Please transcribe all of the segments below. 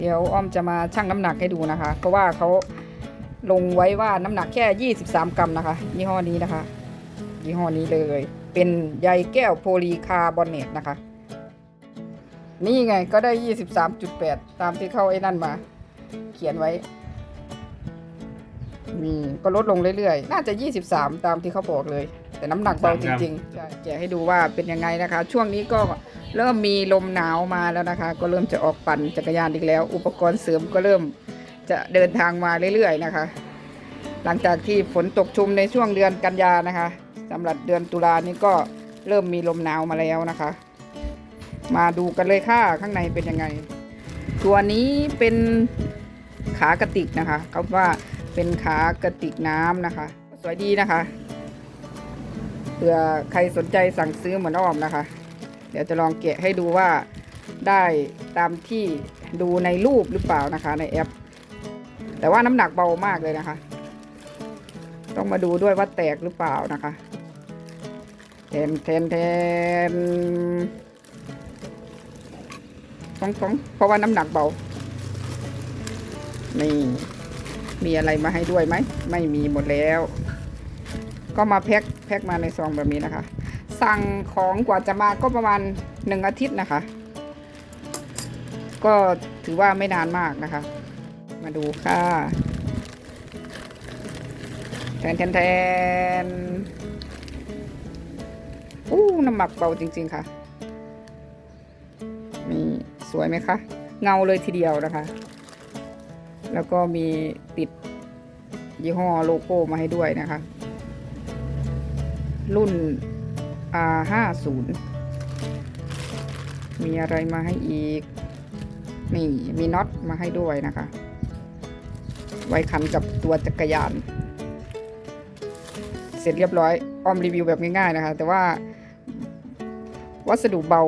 เดี๋ยวอ้อมจะมาชั่งน้ำหนักให้ดูนะคะ เพราะว่าเขาลงไว้ว่าน้ำหนักแค่ 23 กรัมนะคะ ยี่ห้อนี้นะคะ ยี่ห้อนี้เลย เป็นใยแก้วโพลีคาร์บอเนตนะคะ นี่ไงก็ได้ 23.8 ตามที่เขาไอ้นั่นมา เขียนไว้นี่ก็ลดลงเรื่อยๆ น่าจะ 23 ตามที่เขาบอกเลย แต่น้ำหนักเบาจริงๆใช่แกะให้ดูว่าเป็นยังไงนะคะ ช่วงนี้ก็ เริ่มมีลมหนาวมาแล้วนะคะ ก็เริ่มจะออกปั่นจักรยานอีกแล้ว อุปกรณ์เสริมก็เริ่มจะเดินทางมาเรื่อยๆนะคะ หลังจากที่ฝนตกชุมในช่วงเดือนกันยานะคะสำหรับเดือนตุลานี้ก็เริ่มมีลมหนาวมาแล้วนะคะ มาดูกันเลยค่ะข้างในเป็นยังไง ตัวนี้เป็นขากระติกนะคะเขาว่าเป็นขากระติกน้ำนะคะ สวยดีนะคะเผื่อใครสนใจสั่งซื้อเหมือนอ้อมนะคะ เดี๋ยวจะลองแกะให้ดูว่าได้ตามที่ดูในรูปหรือเปล่านะคะในแอป แต่ว่าน้ำหนักเบามากเลยนะคะ ต้องมาดูด้วยว่าแตกหรือเปล่านะคะแทนแทนแทนฟองฟองเพราะว่าน้ำหนักเบา นี่ มีอะไรมาให้ด้วยไหม ไม่มีหมดแล้ว ก็มาแพ็คแพ็คมาในซองแบบนี้นะคะ สั่งของกว่าจะมาก็ประมาณหนึ่งอาทิตย์นะคะ ก็ถือว่าไม่นานมากนะคะ มาดูค่ะแทนแทนแทนอู้น้ำหมักเบาจริง ๆค่ะนี่สวยไหมคะ เงาเลยทีเดียวนะคะ แล้วก็มีติดยี่ห้อโลโก้มาให้ด้วยนะคะ รุ่น R50 มีอะไรมาให้อีก นี่มีน็อตมาให้ด้วยนะคะ ไว้ขันกับตัวจักรยาน เสร็จเรียบร้อยออมรีวิวแบบง่ายๆนะคะ แต่ว่า วัสดุเบา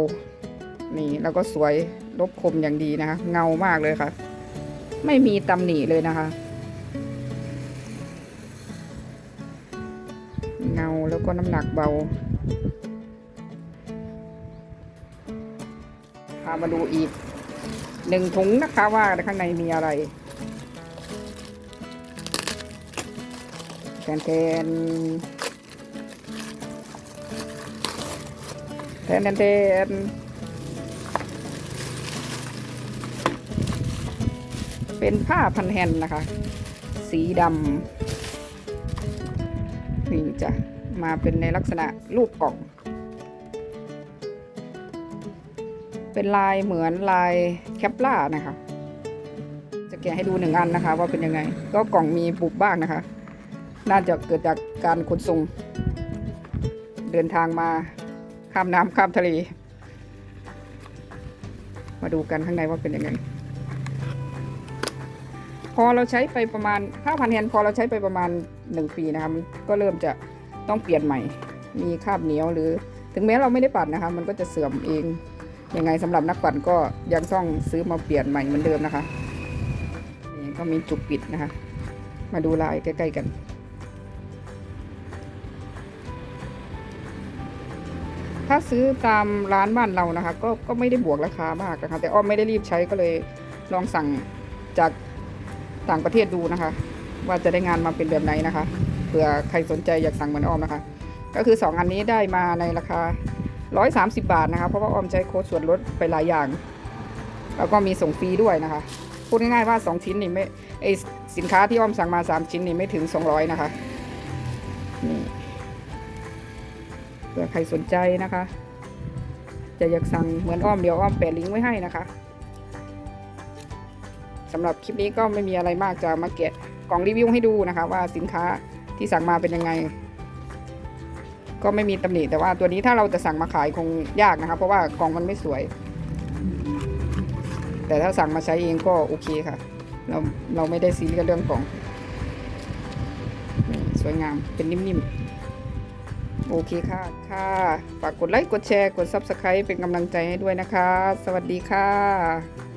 นี่แล้วก็สวยลบคมอย่างดีนะคะ เงามากเลยค่ะ ไม่มีตำหนิเลยนะคะ เงาแล้วก็น้ำหนักเบา พามาดูอีกหนึ่งถุงนะคะว่าข้างในมีอะไรแทนแทนแทนแทนแทนเป็นผ้าพันแฮนนะคะ สีดำนี่จะ มาเป็นในลักษณะรูปกล่อง เป็นลายเหมือนลายแคปล่านะคะ จะแกะให้ดูหนึ่งอันนะคะ ว่าเป็นยังไง ก็กล่องมีบุบบ้างนะคะ น่าจะเกิดจากการขนส่งเดินทางมาข้ามน้ำข้ามทะเล มาดูกันข้างในว่าเป็นยังไงพอเราใช้ไปประมาณผ้าพันแฮนพอเราใช้ไปประมาณหนึ่งปีนะคะมันก็เริ่มจะ ต้องเปลี่ยนใหม่ มีคาบเหนียวหรือ ถึงแม้เราไม่ได้ปัดนะคะ มันก็จะเสื่อมเองยังไงสำหรับนักปั่นก็ยังต้องซื้อมาเปลี่ยนใหม่เหมือนเดิมนะคะนี่ก็มีจุกปิดนะคะ มาดูลายใกล้ๆกันถ้าซื้อตามร้านบ้านเรานะคะ ก็ก็ไม่ได้บวกราคามากนะคะ แต่อ้อมไม่ได้รีบใช้ก็เลยลองสั่งจากต่างประเทศดูนะคะ ว่าจะได้งานมาเป็นแบบไหนนะคะ เผื่อใครสนใจอยากสั่งเหมือนอ้อมนะคะ ก็คือ 2 อันนี้ได้มาในราคา 130 บาทนะคะ เพราะว่าอ้อมใช้โค้ดส่วนลดไปหลายอย่าง แล้วก็มีส่งฟรีด้วยนะคะ พูดง่ายๆว่า 2 ชิ้นนี่ไม่ไอสินค้าที่อ้อมสั่งมา 3 ชิ้นนี่ไม่ถึง 200 นะคะนี่เผื่อใครสนใจนะคะ จะอยากสั่งเหมือนอ้อมเดี๋ยวอ้อมแปะลิงก์ไว้ให้นะคะสำหรับคลิปนี้ก็ไม่มีอะไรมากจะมาแกะกล่องรีวิวให้ดูนะคะ ว่าสินค้า ที่สั่งมาเป็นยังไง ก็ไม่มีตำหนิแต่ว่าตัวนี้ถ้าเราจะสั่งมาขายคงยากนะคะเพราะว่ากล่องมันไม่สวย แต่ถ้าสั่งมาใช้เองก็โอเคค่ะ เราเราไม่ได้ซีเรียสเรื่องกล่องสวยงามเป็นนิ่มๆ โอเคค่ะ ค่ะ ฝากกดไลค์ กดแชร์ กด Subscribe เป็นกำลังใจให้ด้วยนะคะ สวัสดีค่ะ